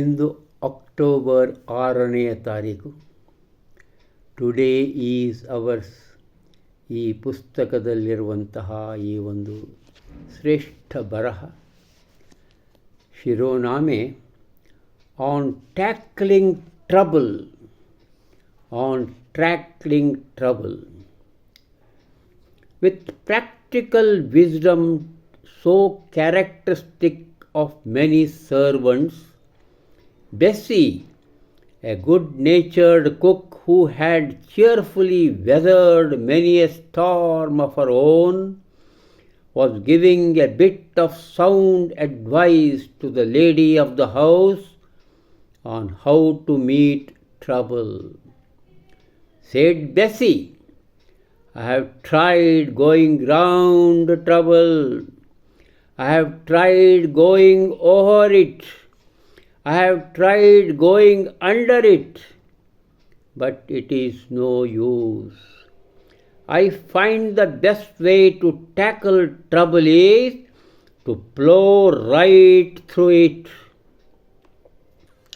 ಇಂದು October ಆರನೆಯ ತಾರೀಕು today is ours ಈ ಪುಸ್ತಕದಲ್ಲಿರುವಂತಹ ಈ ಒಂದು ಶ್ರೇಷ್ಠ ಬರಹ ಶಿರೋನಾಮೆ on tackling trouble on tackling trouble. With practical wisdom so characteristic of many servants, Bessie, a good natured cook who had cheerfully weathered many a storm of her own, was giving a bit of sound advice to the lady of the house on how to meet trouble. Said Bessie, I have tried going round trouble. I have tried going over it. I have tried going under it. But it is no use. I find the best way to tackle trouble is to plow right through it.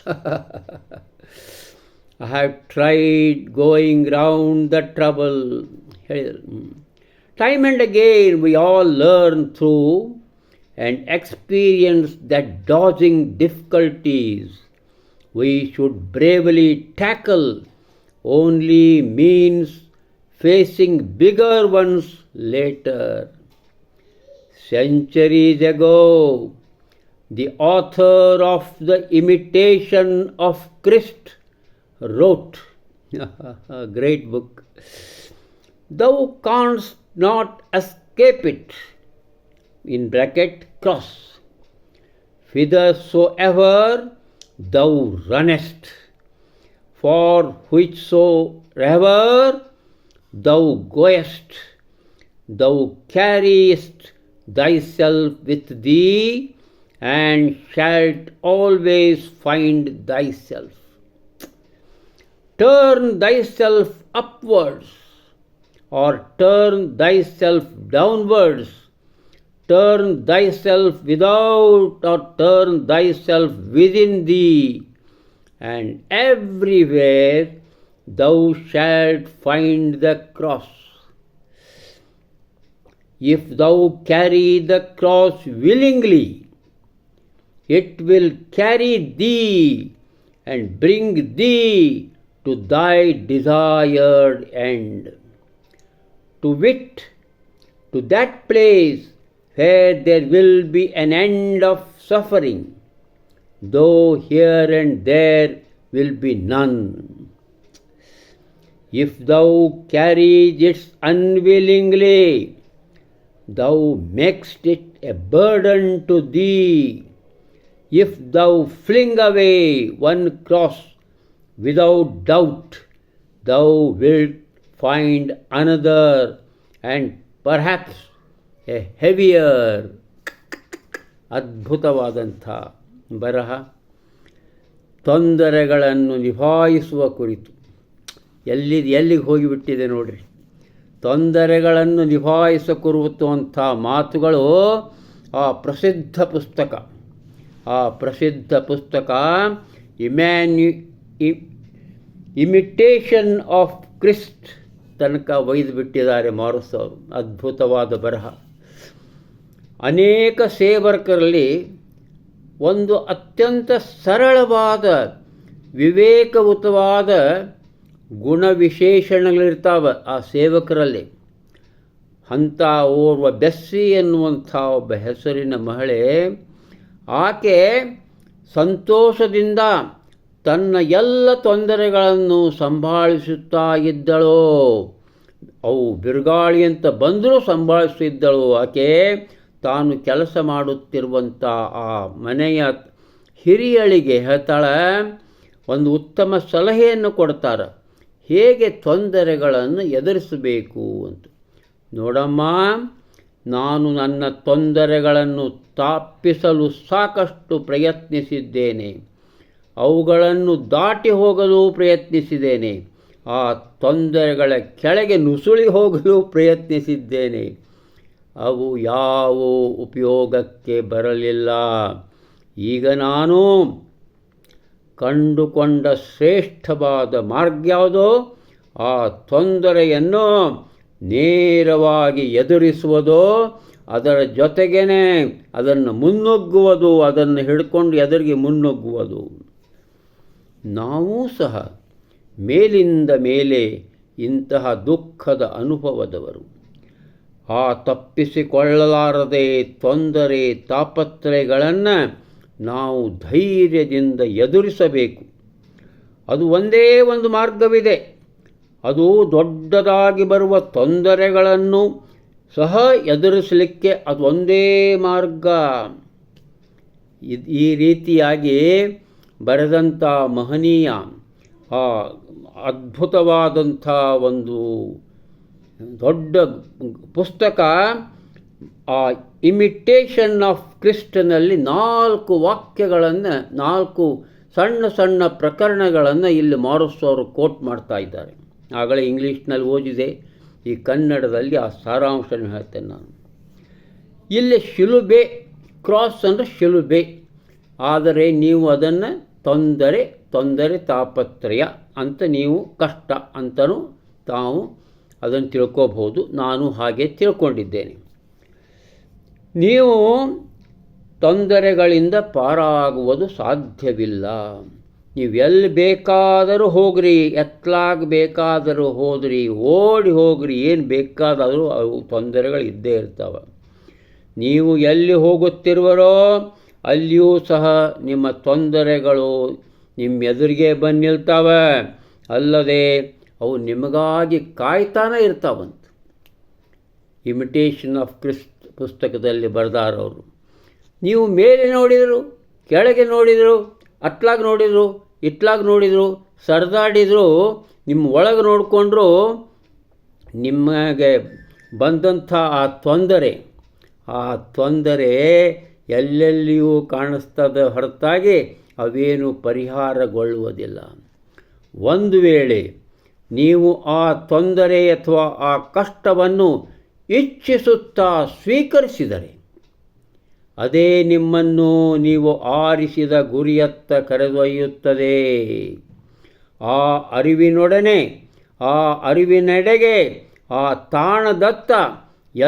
I have tried going round the trouble. Hmm. Time and again we all learn through and experience that dodging difficulties we should bravely tackle only means facing bigger ones later. Centuries ago, the author of The Imitation of Christ, wrote, a great book, Thou canst not escape it, in bracket, cross, whithersoever thou runnest, for whichsoever thou goest, thou carriest thyself with thee and shalt always find thyself. Turn thyself upwards or turn thyself downwards. Turn thyself without or turn thyself within thee, and everywhere thou shalt find the cross. If thou carry the cross willingly, it will carry thee and bring thee to thy desired end. To wit, to that place where there will be an end of suffering, though here and there will be none. If thou carry it unwillingly, thou makest it a burden to thee if thou fling away one cross without doubt, thou wilt find another and perhaps a heavier ಅದ್ಭುತವಾದಂಥ ಬರಹ ತೊಂದರೆಗಳನ್ನು ನಿಭಾಯಿಸುವ ಕುರಿತು ಎಲ್ಲಿ ಎಲ್ಲಿಗೆ ಹೋಗಿಬಿಟ್ಟಿದೆ ನೋಡಿರಿ ತೊಂದರೆಗಳನ್ನು ನಿಭಾಯಿಸ ಮಾತುಗಳು ಆ ಪ್ರಸಿದ್ಧ ಪುಸ್ತಕ ಆ ಪ್ರಸಿದ್ಧ ಪುಸ್ತಕ ಇಮ್ಯಾನ್ಯು ಇಮಿಟೇಷನ್ ಆಫ್ ಕ್ರಿಸ್ಟ್ ತನಕ ಒಯ್ದು ಬಿಟ್ಟಿದ್ದಾರೆ ಮಾರುಸ್ ಅವರು ಅದ್ಭುತವಾದ ಬರಹ ಅನೇಕ ಸೇವಕರಲ್ಲಿ ಒಂದು ಅತ್ಯಂತ ಸರಳವಾದ ವಿವೇಕಯುತವಾದ ಗುಣವಿಶೇಷಣಗಳಿರ್ತಾವೆ ಆ ಸೇವಕರಲ್ಲಿ ಅಂಥ ಓರ್ವ ಬೆಸ್ಸಿ ಎನ್ನುವಂಥ ಒಬ್ಬ ಹೆಸರಿನ ಮಹಿಳೆ ಆಕೆ ಸಂತೋಷದಿಂದ ತನ್ನ ಎಲ್ಲ ತೊಂದರೆಗಳನ್ನು ಸಂಭಾಳಿಸುತ್ತಾ ಇದ್ದಳು ಅವು ಅಂತ ಬಂದರೂ ಸಂಭಾಳಿಸುತ್ತಿದ್ದಳು ಆಕೆ ತಾನು ಕೆಲಸ ಮಾಡುತ್ತಿರುವಂಥ ಆ ಮನೆಯ ಹಿರಿಯಳಿಗೆ ಹೇಳ್ತಾಳೆ ಒಂದು ಉತ್ತಮ ಸಲಹೆಯನ್ನು ಕೊಡ್ತಾರೆ ಹೇಗೆ ತೊಂದರೆಗಳನ್ನು ಎದುರಿಸಬೇಕು ಅಂತ ನೋಡಮ್ಮ ನಾನು ನನ್ನ ತೊಂದರೆಗಳನ್ನು ತಾಪಿಸಲು ಸಾಕಷ್ಟು ಪ್ರಯತ್ನಿಸಿದ್ದೇನೆ ಅವುಗಳನ್ನು ದಾಟಿ ಹೋಗಲು ಪ್ರಯತ್ನಿಸಿದ್ದೇನೆ ಆ ತೊಂದರೆಗಳ ಕೆಳಗೆ ನುಸುಳಿ ಹೋಗಲು ಪ್ರಯತ್ನಿಸಿದ್ದೇನೆ ಅವು ಯಾವ ಉಪಯೋಗಕ್ಕೆ ಬರಲಿಲ್ಲ ಈಗ ನಾನು ಕಂಡುಕೊಂಡ ಶ್ರೇಷ್ಠವಾದ ಮಾರ್ಗ ಯಾವುದೋ ಆ ತೊಂದರೆಯನ್ನು ನೇರವಾಗಿ ಎದುರಿಸುವುದೋ ಅದರ ಜೊತೆಗೇ ಅದನ್ನು ಮುನ್ನುಗ್ಗುವುದು ಅದನ್ನು ಹಿಡ್ಕೊಂಡು ಎದುರಿಗೆ ಮುನ್ನುಗ್ಗುವುದು ನಾವೂ ಸಹ ಮೇಲಿಂದ ಮೇಲೆ ಇಂತಹ ದುಃಖದ ಅನುಭವದವರು ಆ ತಪ್ಪಿಸಿಕೊಳ್ಳಲಾರದೆ ತೊಂದರೆ ತಾಪತ್ರಯಗಳನ್ನು ನಾವು ಧೈರ್ಯದಿಂದ ಎದುರಿಸಬೇಕು ಅದು ಒಂದೇ ಒಂದು ಮಾರ್ಗವಿದೆ ಅದು ದೊಡ್ಡದಾಗಿ ಬರುವ ತೊಂದರೆಗಳನ್ನು ಸಹ ಎದುರಿಸಲಿಕ್ಕೆ ಅದೊಂದೇ ಮಾರ್ಗ ಈ ರೀತಿಯಾಗಿ ಬರೆದಂಥ ಮಹನೀಯ ಆ ಅದ್ಭುತವಾದಂಥ ಒಂದು ದೊಡ್ಡ ಪುಸ್ತಕ ಆ ಇಮಿಟೇಷನ್ ಆಫ್ ಕ್ರಿಸ್ಟನಲ್ಲಿ ನಾಲ್ಕು ವಾಕ್ಯಗಳನ್ನು ನಾಲ್ಕು ಸಣ್ಣ ಸಣ್ಣ ಪ್ರಕರಣಗಳನ್ನು ಇಲ್ಲಿ ಮಾರಿಸೋರು ಕೋಟ್ ಮಾಡ್ತಾ ಇದ್ದಾರೆ ಆಗಲೇ ಇಂಗ್ಲೀಷ್ನಲ್ಲಿ ಓದಿದೆ ಈ ಕನ್ನಡದಲ್ಲಿ ಆ ಸಾರಾಂಶನ ಹೇಳ್ತೇನೆ ನಾನು ಇಲ್ಲಿ ಶಿಲುಬೆ ಕ್ರಾಸ್ ಅಂದರೆ ಶಿಲುಬೆ ಆದರೆ ನೀವು ಅದನ್ನು ತೊಂದರೆ ತೊಂದರೆ ತಾಪತ್ರಯ ಅಂತ ನೀವು ಕಷ್ಟ ಅಂತಲೂ ತಾವು ಅದನ್ನು ತಿಳ್ಕೋಬಹುದು ನಾನು ಹಾಗೆ ತಿಳ್ಕೊಂಡಿದ್ದೇನೆ ನೀವು ತೊಂದರೆಗಳಿಂದ ಪಾರಾಗುವುದು ಸಾಧ್ಯವಿಲ್ಲ ನೀವು ಎಲ್ಲಿ ಬೇಕಾದರೂ ಹೋಗ್ರಿ ಎತ್ತಲಾಗ ಬೇಕಾದರೂ ಹೋದ್ರಿ ಓಡಿ ಹೋಗ್ರಿ ಏನು ಬೇಕಾದರೂ ಅವು ತೊಂದರೆಗಳು ಇದ್ದೇ ಇರ್ತವೆ ನೀವು ಎಲ್ಲಿ ಹೋಗುತ್ತಿರುವರೋ ಅಲ್ಲಿಯೂ ಸಹ ನಿಮ್ಮ ತೊಂದರೆಗಳು ನಿಮ್ಮ ಎದುರಿಗೆ ಬಂದು ಅಲ್ಲದೆ ಅವು ನಿಮಗಾಗಿ ಕಾಯ್ತಾನೆ ಇರ್ತಾವಂತ ಇಮಿಟೇಷನ್ ಆಫ್ ಕ್ರಿಸ್ಟ್ ಪುಸ್ತಕದಲ್ಲಿ ಬರೆದಾರವರು ನೀವು ಮೇಲೆ ನೋಡಿದರು ಕೆಳಗೆ ನೋಡಿದರು ಅತ್ಲಾಗಿ ನೋಡಿದರು ಇತ್ಲಾಗ ನೋಡಿದರು ಸರಿದಾಡಿದರು ನಿಮ್ಮ ಒಳಗೆ ನೋಡಿಕೊಂಡ್ರು ನಿಮಗೆ ಬಂದಂಥ ಆ ತೊಂದರೆ ಆ ತೊಂದರೆ ಎಲ್ಲೆಲ್ಲಿಯೂ ಕಾಣಿಸ್ತದ ಹೊರತಾಗಿ ಅವೇನು ಪರಿಹಾರಗೊಳ್ಳುವುದಿಲ್ಲ ಒಂದು ವೇಳೆ ನೀವು ಆ ತೊಂದರೆ ಅಥವಾ ಆ ಕಷ್ಟವನ್ನು ಇಚ್ಛಿಸುತ್ತಾ ಸ್ವೀಕರಿಸಿದರೆ ಅದೇ ನಿಮ್ಮನ್ನು ನೀವು ಆರಿಸಿದ ಗುರಿಯತ್ತ ಕರೆದೊಯ್ಯುತ್ತದೆ ಆ ಅರಿವಿನೊಡನೆ ಆ ಅರಿವಿನೆಡೆಗೆ ಆ ತಾಣದತ್ತ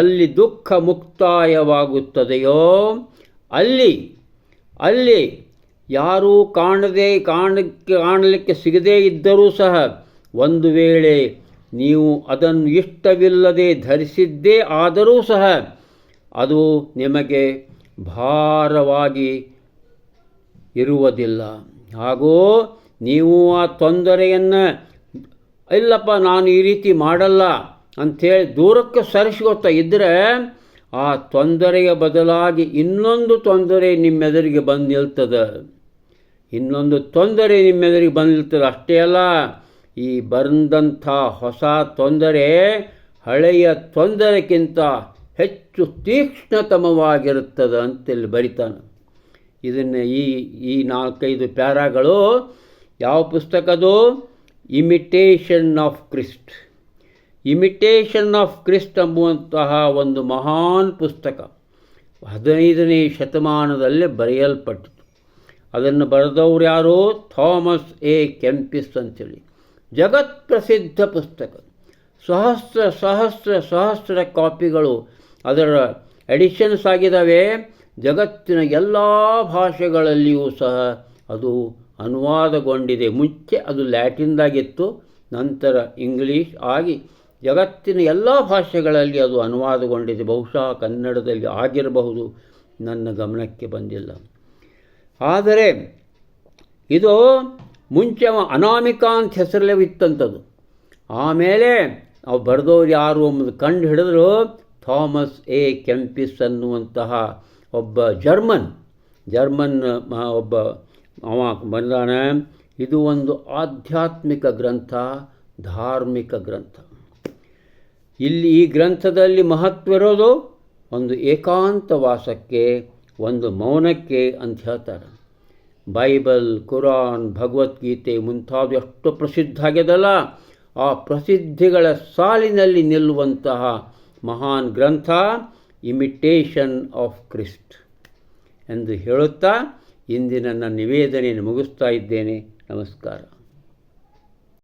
ಎಲ್ಲಿ ದುಃಖ ಮುಕ್ತಾಯವಾಗುತ್ತದೆಯೋ ಅಲ್ಲಿ ಅಲ್ಲಿ ಯಾರೂ ಕಾಣದೆ ಕಾಣ ಕಾಣಲಿಕ್ಕೆ ಸಿಗದೇ ಇದ್ದರೂ ಸಹ ಒಂದು ವೇಳೆ ನೀವು ಅದನ್ನು ಇಷ್ಟವಿಲ್ಲದೆ ಧರಿಸಿದ್ದೇ ಆದರೂ ಸಹ ಅದು ನಿಮಗೆ ಭಾರವಾಗಿ ಇರುವುದಿಲ್ಲ ಹಾಗೂ ನೀವು ಆ ತೊಂದರೆಯನ್ನು ಇಲ್ಲಪ್ಪ ನಾನು ಈ ರೀತಿ ಮಾಡಲ್ಲ ಅಂಥೇಳಿ ದೂರಕ್ಕೆ ಸರಿಸ್ಕೊಳ್ತಾ ಇದ್ದರೆ ಆ ತೊಂದರೆಯ ಬದಲಾಗಿ ಇನ್ನೊಂದು ತೊಂದರೆ ನಿಮ್ಮೆದುರಿಗೆ ಬಂದು ನಿಲ್ತದೆ ಇನ್ನೊಂದು ತೊಂದರೆ ನಿಮ್ಮೆದುರಿಗೆ ಬಂದು ನಿಲ್ತದೆ ಅಷ್ಟೇ ಅಲ್ಲ ಈ ಬಂದಂಥ ಹೊಸ ತೊಂದರೆ ಹಳೆಯ ತೊಂದರೆಗಿಂತ ಹೆಚ್ಚು ತೀಕ್ಷ್ಣತಮವಾಗಿರುತ್ತದೆ ಅಂತೇಳಿ ಬರಿತಾನೆ ಇದನ್ನು ಈ ಈ ನಾಲ್ಕೈದು ಪ್ಯಾರಾಗಳು ಯಾವ ಪುಸ್ತಕದು imitation of Christ imitation of Christ ಎಂಬುವಂತಹ ಒಂದು ಮಹಾನ್ ಪುಸ್ತಕ ಹದಿನೈದನೇ ಶತಮಾನದಲ್ಲಿ ಬರೆಯಲ್ಪಟ್ಟಿತು ಅದನ್ನು ಬರೆದವರು ಯಾರು ಥಾಮಸ್ ಎ ಕೆಂಪಿಸ್ ಅಂತೇಳಿ ಜಗತ್ಪ್ರಸಿದ್ಧ ಪುಸ್ತಕ ಸಹಸ್ರ ಸಹಸ್ರ ಸಹಸ್ರ ಕಾಪಿಗಳು ಅದರ ಎಡಿಷನ್ಸ್ ಆಗಿದ್ದಾವೆ ಜಗತ್ತಿನ ಎಲ್ಲ ಭಾಷೆಗಳಲ್ಲಿಯೂ ಸಹ ಅದು ಅನುವಾದಗೊಂಡಿದೆ ಮುಂಚೆ ಅದು ಲ್ಯಾಟಿನ್ದಾಗಿತ್ತು ನಂತರ ಇಂಗ್ಲೀಷ್ ಆಗಿ ಜಗತ್ತಿನ ಎಲ್ಲ ಭಾಷೆಗಳಲ್ಲಿ ಅದು ಅನುವಾದಗೊಂಡಿದೆ ಬಹುಶಃ ಕನ್ನಡದಲ್ಲಿ ಆಗಿರಬಹುದು ನನ್ನ ಗಮನಕ್ಕೆ ಬಂದಿಲ್ಲ ಆದರೆ ಇದು ಮುಂಚೆ ಅನಾಮಿಕಾ ಅಂತ ಹೆಸರಲ್ಲೇ ಇತ್ತಂಥದ್ದು ಆಮೇಲೆ ಅವು ಬರೆದವ್ರು ಯಾರು ಕಂಡು ಹಿಡಿದ್ರು ಥಾಮಸ್ ಎ ಕೆಂಪಿಸ್ ಅನ್ನುವಂತಹ ಒಬ್ಬ ಜರ್ಮನ್ ಜರ್ಮನ್ ಒಬ್ಬ ಅವ ಬಂದಾನೆ ಇದು ಒಂದು ಆಧ್ಯಾತ್ಮಿಕ ಗ್ರಂಥ ಧಾರ್ಮಿಕ ಗ್ರಂಥ ಇಲ್ಲಿ ಈ ಗ್ರಂಥದಲ್ಲಿ ಮಹತ್ವ ಇರೋದು ಒಂದು ಏಕಾಂತವಾಸಕ್ಕೆ ಒಂದು ಮೌನಕ್ಕೆ ಅಂತ ಹೇಳ್ತಾರೆ ಬೈಬಲ್ ಕುರಾನ್ ಭಗವದ್ಗೀತೆ ಮುಂತಾದ ಎಷ್ಟು ಪ್ರಸಿದ್ಧ ಆಗ್ಯದಲ್ಲ ಆ ಪ್ರಸಿದ್ಧಿಗಳ ಸಾಲಿನಲ್ಲಿ ನಿಲ್ಲುವಂತಹ ಮಹಾನ್ ಗ್ರಂಥ ಇಮಿಟೇಷನ್ ಆಫ್ ಕ್ರಿಸ್ಟ್ ಎಂದು ಹೇಳುತ್ತಾ ಇಂದಿನ ನನ್ನ ನಿವೇದನೆಯನ್ನು ಮುಗಿಸ್ತಾ ಇದ್ದೇನೆ ನಮಸ್ಕಾರ